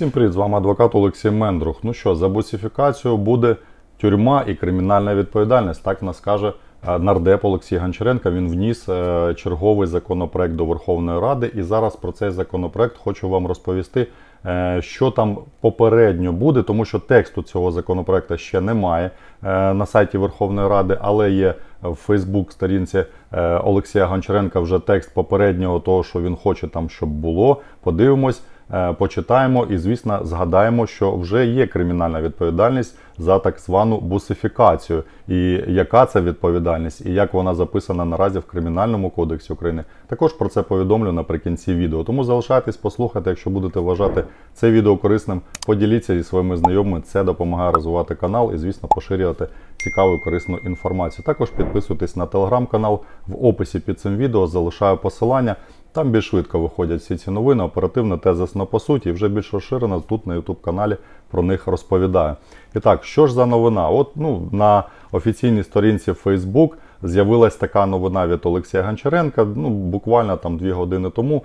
Всім привіт, з вами адвокат Олексій Мендрух. Ну що, за бусифікацію буде тюрма і кримінальна відповідальність. Так нас каже е, нардеп Олексій Гончаренко. Він вніс е, черговий законопроект до Верховної Ради. І зараз про цей законопроект хочу вам розповісти, е, що там попередньо буде, тому що тексту цього законопроекту ще немає на сайті Верховної Ради, але є в Фейсбук сторінці е, Олексія Гончаренка вже текст попереднього того, що він хоче там, щоб було. Подивимось. Е, почитаємо і, звісно, згадаємо, що вже є кримінальна відповідальність за так звану бусифікацію. І яка це відповідальність, і як вона записана наразі в Кримінальному кодексі України. Також про це повідомлю наприкінці відео. Тому залишайтесь, послухайте, якщо будете вважати це відео корисним, поділіться зі своїми знайомими. Це допомагає розвивати канал і, звісно, поширювати цікаву і корисну інформацію. Також підписуйтесь на телеграм-канал. В описі під цим відео залишаю посилання. Там більш швидко виходять всі ці новини, оперативно, тезисно по суті, і вже більш розширено тут на YouTube каналі про них розповідаю. І так, що ж за новина? От ну, на офіційній сторінці Facebook з'явилась така новина від Олексія Гончаренка, ну, буквально там дві години тому.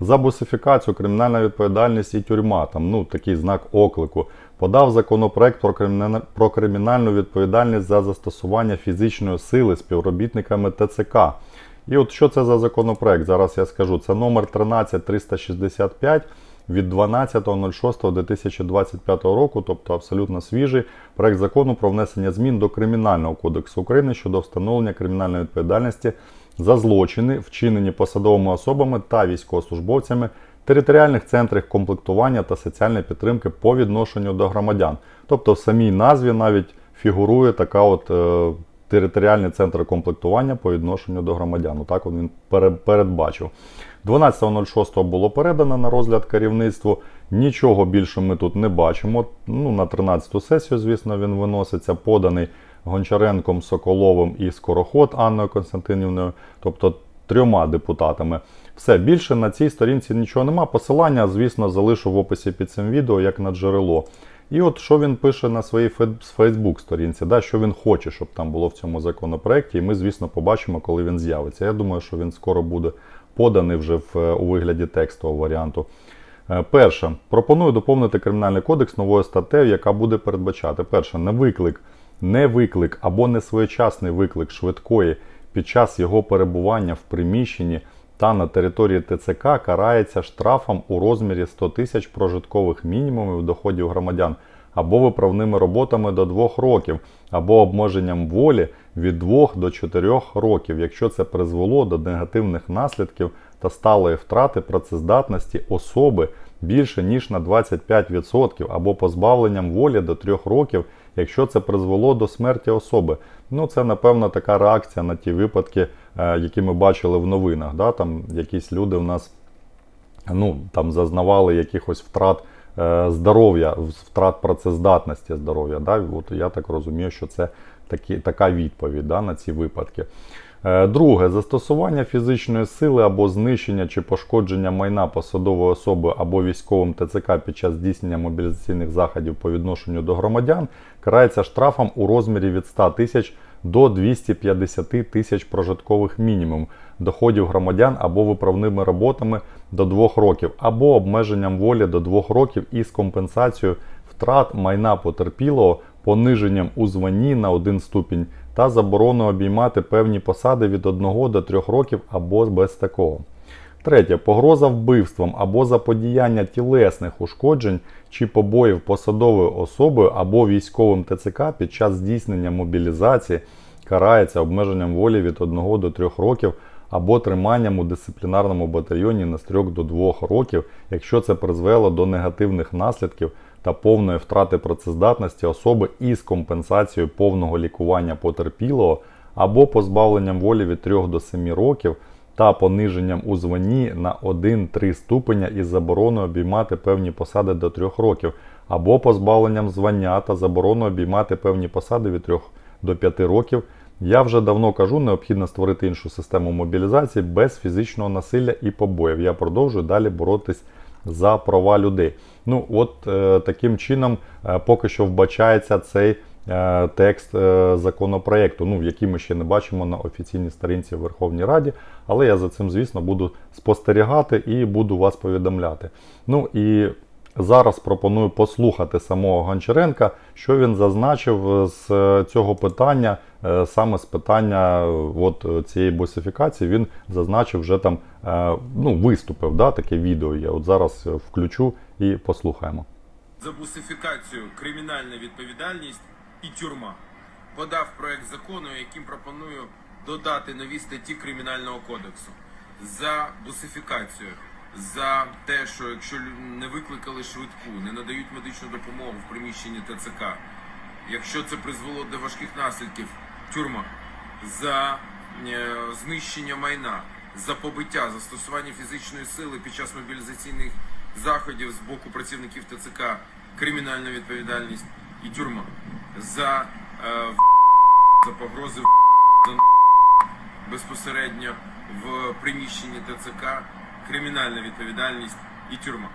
За бусифікацію, кримінальна відповідальність і тюрма, там ну такий знак оклику. Подав законопроект про кримінальну, про кримінальну відповідальність за застосування фізичної сили співробітниками ТЦК. І от що це за законопроект? Зараз я скажу. Це номер 13365 від 12.06.2025 року, тобто абсолютно свіжий проект закону про внесення змін до Кримінального кодексу України щодо встановлення кримінальної відповідальності за злочини, вчинені посадовими особами та військовослужбовцями територіальних центрів комплектування та соціальної підтримки по відношенню до громадян. Тобто в самій назві навіть фігурує така от. Е, територіальний центр комплектування по відношенню до громадян. Так він передбачив. 12.06 було передано на розгляд керівництву. Нічого більше ми тут не бачимо. Ну, На 13-ту сесію, звісно, він виноситься, поданий Гончаренком, Соколовим і Скороход Анною Константинівною, тобто трьома депутатами. Все більше на цій сторінці нічого нема. Посилання, звісно, залишу в описі під цим відео як на джерело. І от що він пише на своїй Фейсбук сторінці, да, що він хоче, щоб там було в цьому законопроекті. І ми, звісно, побачимо, коли він з'явиться. Я думаю, що він скоро буде поданий вже в, е, у вигляді текстового варіанту. Е, перше, пропоную доповнити кримінальний кодекс новою статтею, яка буде передбачати: перше, не виклик, не виклик або не своєчасний виклик швидкої під час його перебування в приміщенні та на території ТЦК карається штрафом у розмірі 100 тисяч прожиткових мінімумів доходів громадян або виправними роботами до 2 років, або обмеженням волі від 2 до 4 років, якщо це призвело до негативних наслідків та сталої втрати працездатності особи більше ніж на 25% або позбавленням волі до 3 років, якщо це призвело до смерті особи. Ну, це, напевно, така реакція на ті випадки, які ми бачили в новинах. Да? Там якісь люди в нас ну, там зазнавали якихось втрат е, здоров'я, втрат працездатності здоров'я. Да? От Я так розумію, що це такі, така відповідь да, на ці випадки. Е, друге, застосування фізичної сили або знищення чи пошкодження майна посадової особи або військовим ТЦК під час здійснення мобілізаційних заходів по відношенню до громадян карається штрафом у розмірі від 100 тисяч до 250 тисяч прожиткових мінімум доходів громадян або виправними роботами до 2 років, або обмеженням волі до 2 років із компенсацією втрат майна потерпілого пониженням у званні на один ступінь та заборону обіймати певні посади від 1 до 3 років або без такого. Третє. Погроза вбивством або заподіяння тілесних ушкоджень чи побоїв посадовою особою або військовим ТЦК під час здійснення мобілізації карається обмеженням волі від 1 до 3 років або триманням у дисциплінарному батальйоні на строк до 2 років, якщо це призвело до негативних наслідків та повної втрати працездатності особи із компенсацією повного лікування потерпілого або позбавленням волі від 3 до 7 років та пониженням у званні на 1-3 ступеня із забороною обіймати певні посади до 3 років, або позбавленням звання та забороною обіймати певні посади від 3 до 5 років. Я вже давно кажу, необхідно створити іншу систему мобілізації без фізичного насилля і побоїв. Я продовжую далі боротись за права людей. Ну, от е, таким чином е, поки що вбачається цей е, текст е, законопроекту, ну, який ми ще не бачимо на офіційній сторінці в Верховній Раді. Але я за цим, звісно, буду спостерігати і буду вас повідомляти. Ну і Зараз пропоную послухати самого Гончаренка, що він зазначив з е, цього питання, е, саме з питання е, от е, цієї босифікації. Він зазначив вже там, е, ну, виступив, да, таке відео є. От зараз е, включу і послухаємо. за бусифікацію кримінальна відповідальність і тюрма. Подав проект закону, яким пропоную додати нові статті Кримінального кодексу за бусифікацію, за те, що якщо не викликали швидку, не надають медичну допомогу в приміщенні ТЦК, якщо це призвело до важких наслідків, тюрма за е, знищення майна, за побиття, застосування фізичної сили під час мобілізаційних заходів з боку працівників ТЦК, кримінальна відповідальність і тюрма, за, е, за погрози безпосередньо в приміщенні ТЦК, кримінальна відповідальність і тюрма.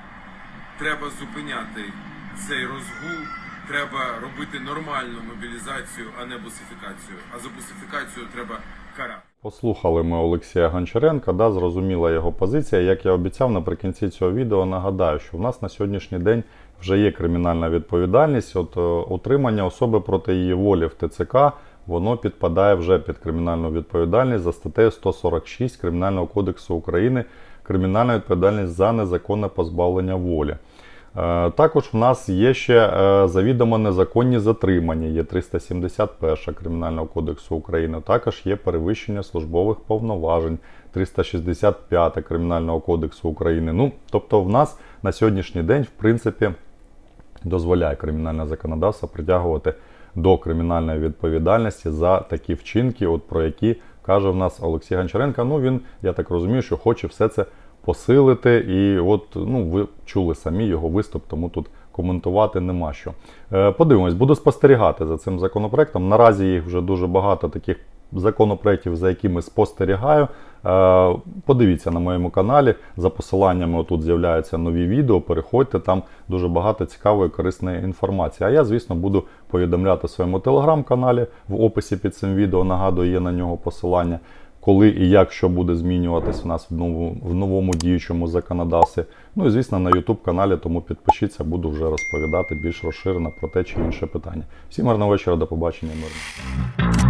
Треба зупиняти цей розгул. Треба робити нормальну мобілізацію, а не бусифікацію. А за бусифікацію треба карати. Послухали ми Олексія Гончаренка, да, зрозуміла його позиція. Як я обіцяв наприкінці цього відео, нагадаю, що в нас на сьогоднішній день вже є кримінальна відповідальність. От е, утримання особи проти її волі в ТЦК, воно підпадає вже під кримінальну відповідальність за статтею 146 Кримінального кодексу України, кримінальна відповідальність за незаконне позбавлення волі. Е, Також в нас є ще е, завідомо незаконні затримання, є 371 Кримінального кодексу України. Також є перевищення службових повноважень, 365 Кримінального кодексу України. Ну, тобто, в нас на сьогоднішній день, в принципі, дозволяє кримінальне законодавство притягувати до кримінальної відповідальності за такі вчинки, от про які каже в нас Олексій Гончаренко. Ну він, я так розумію, що хоче все це посилити. І от ну ви чули самі його виступ, тому тут коментувати нема що. Е, Подивимось, буду спостерігати за цим законопроектом. Наразі їх вже дуже багато таких законопроєктів, за якими спостерігаю. Е, Подивіться на моєму каналі. За посиланнями тут з'являються нові відео. Переходьте там дуже багато цікавої корисної інформації. А я, звісно, буду повідомляти в своєму телеграм-каналі. В описі під цим відео нагадую, є на нього посилання. Коли і як що буде змінюватись у нас в новому, в новому діючому законодавстві. Ну і звісно на YouTube каналі, тому підпишіться, буду вже розповідати більш розширено про те чи інше питання. Всім гарного вечора, до побачення, мирно.